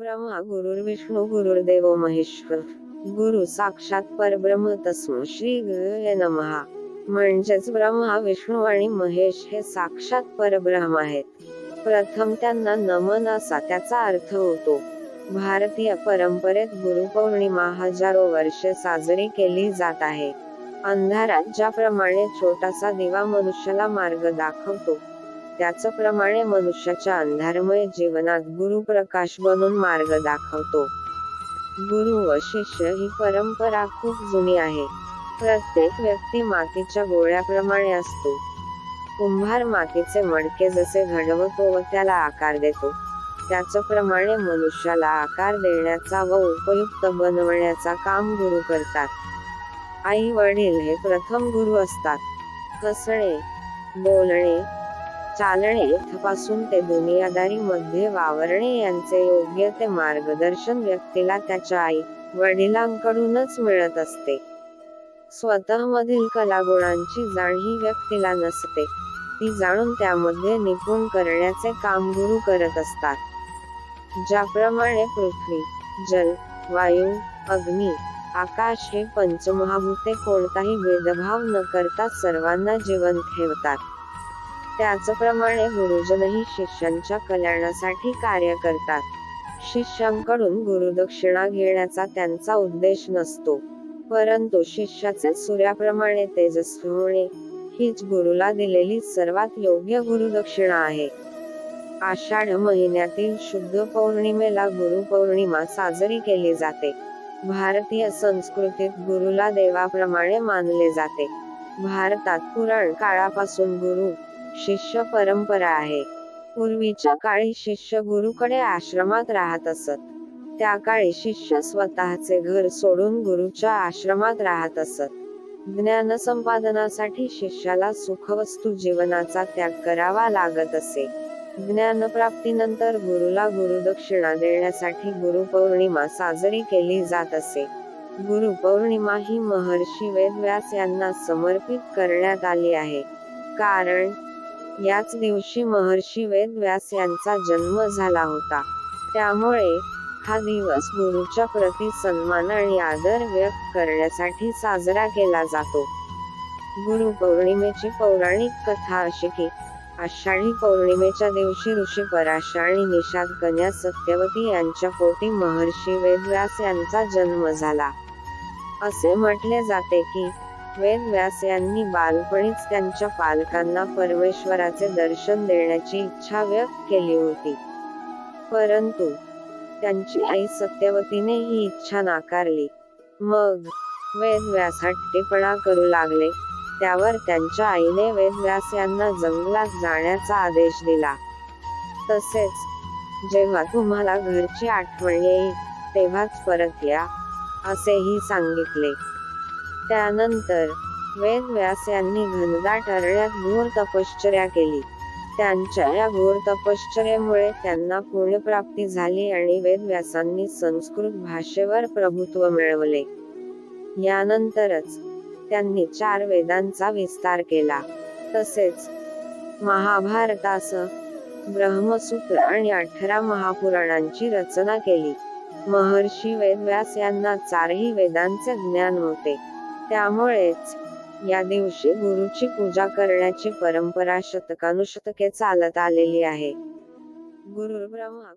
ब्रह्मा गुरुर्विष्णू गुरुर्देव महेश्वर. गुरु साक्षात परब्रह्म तस्म श्री गुरुवे नमहा म्हणजेच ब्रह्मा विष्णू आणि महेश हे साक्षात परब्रह्म आहेत. प्रथम त्यांना नमन असा त्याचा अर्थ होतो. भारतीय परंपरेत गुरुपौर्णिमा हजारो वर्षे साजरी केली जात आहे. अंधारात ज्याप्रमाणे छोटासा दिवा मनुष्याला मार्ग दाखवतो त्याचप्रमाणे मनुष्याच्या अंधारमय जीवनात गुरु प्रकाश बनून मार्ग दाखवतो. गुरु व शिष्य ही परंपरा खूप जुनी आहे. प्रत्येक व्यक्ती मातीच्या गोळ्याप्रमाणे असतो. कुंभार मातीचे मडके जसे घडवतो व त्याला आकार देतो. त्याचप्रमाणे मनुष्याला आकार देण्याचा व उपयुक्त बनवण्याचा काम गुरु करतात. आई वडील हे प्रथम गुरु असतात. हसणे बोलणे चालणे इथपासून ते दुनियादारी मध्ये वावरणे यांचे योग्य ते मार्गदर्शन व्यक्तीला त्याच्या आई वडिलांकडूनच मिळत असते. स्वतः मधील कलागुणांची जाण ही व्यक्तीला नसते. ती जाणून त्यामध्ये निपुण करण्याचे काम गुरु करत असतात. ज्याप्रमाणे पृथ्वी जल वायू अग्नी आकाश हे पंचमहाभूते कोणताही भेदभाव न करता सर्वांना जीवन ठेवतात. त्याचप्रमाणे गुरुजनही शिष्यांच्या कल्याणासाठी कार्य करतात. शिष्यांकडून गुरुदक्षिणा घेण्याचा त्यांचा उद्देश नसतो. परंतु शिष्याचे सूर्याप्रमाणे तेजस्वी होणे हीच गुरुला दिलेली सर्वात योग्य गुरुदक्षिणा आहे. आषाढ महिन्यातील शुद्ध पौर्णिमेला गुरु पौर्णिमा साजरी केली जाते. भारतीय संस्कृतीत गुरुला देवाप्रमाणे मानले जाते. भारतात पुराण काळापासून गुरु शिष्य परंपरा आहे. पूर्वीच्या काळी शिष्य गुरुकडे आश्रमात राहत असत. त्या काळी शिष्य स्वतःचे घर सोडून गुरुच्या आश्रमात राहत असत. ज्ञान संपादनासाठी शिष्याला सुखवस्तू जीवनाचा त्याग करावा लागत असे. ज्ञानप्राप्तीनंतर गुरुला गुरुदक्षिणा देण्यासाठी गुरुपौर्णिमा साजरी केली जात असे. गुरुपौर्णिमा ही महर्षी वेदव्यास यांना समर्पित करण्यात आली आहे. कारण याच दिवशी महर्षी वेदव्यास यांचा जन्म झाला होता. त्यामुळे हा दिवस गुरुच्या प्रती सन्मान आणि आदर व्यक्त करण्यासाठी साजरा केला जातो. गुरु पौर्णिमेची पौराणिक कथा अशी की आषाढी पौर्णिमेच्या दिवशी ऋषी पराशा आणि निषाद कन्या सत्यवती यांच्या पोटी महर्षी वेदव्यास यांचा जन्म झाला. असे म्हटले जाते की वेदव्यास यांनी बालपणीच त्यांच्या पालकांना परमेश्वराचे दर्शन देण्याची इच्छा व्यक्त केली होती. परंतु त्यांची आई सत्यवतीने ही इच्छा नाकारली. मग वेदव्यास हट्टीपणा करू लागले. त्यावर त्यांच्या आईने वेदव्यास यांना जंगलात जाण्याचा आदेश दिला. तसेच जेव्हा तुम्हाला घरची आठवण येईल तेव्हाच परत या असेही सांगितले. त्यानंतर वेदव्यास यांनी घनदाट अरण्यात घोर तपश्चर्या केली. त्यांच्या या घोर तपश्चर्यामुळे त्यांना पुण्यप्राप्ती झाली आणि वेदव्यासांनी संस्कृत भाषेवर प्रभुत्व मिळवले. यानंतरच त्यांनी चार वेदांचा विस्तार केला. तसेच महाभारतास ब्रह्मसूत्र आणि अठरा महापुराणांची रचना केली. महर्षी वेदव्यास यांना चारही वेदांचे ज्ञान होते. त्यामुळेच या दिवशी गुरुची पूजा करण्याची परंपरा शतकानुशतके चालत आलेली आहे. गुरुर्ब्रह्मा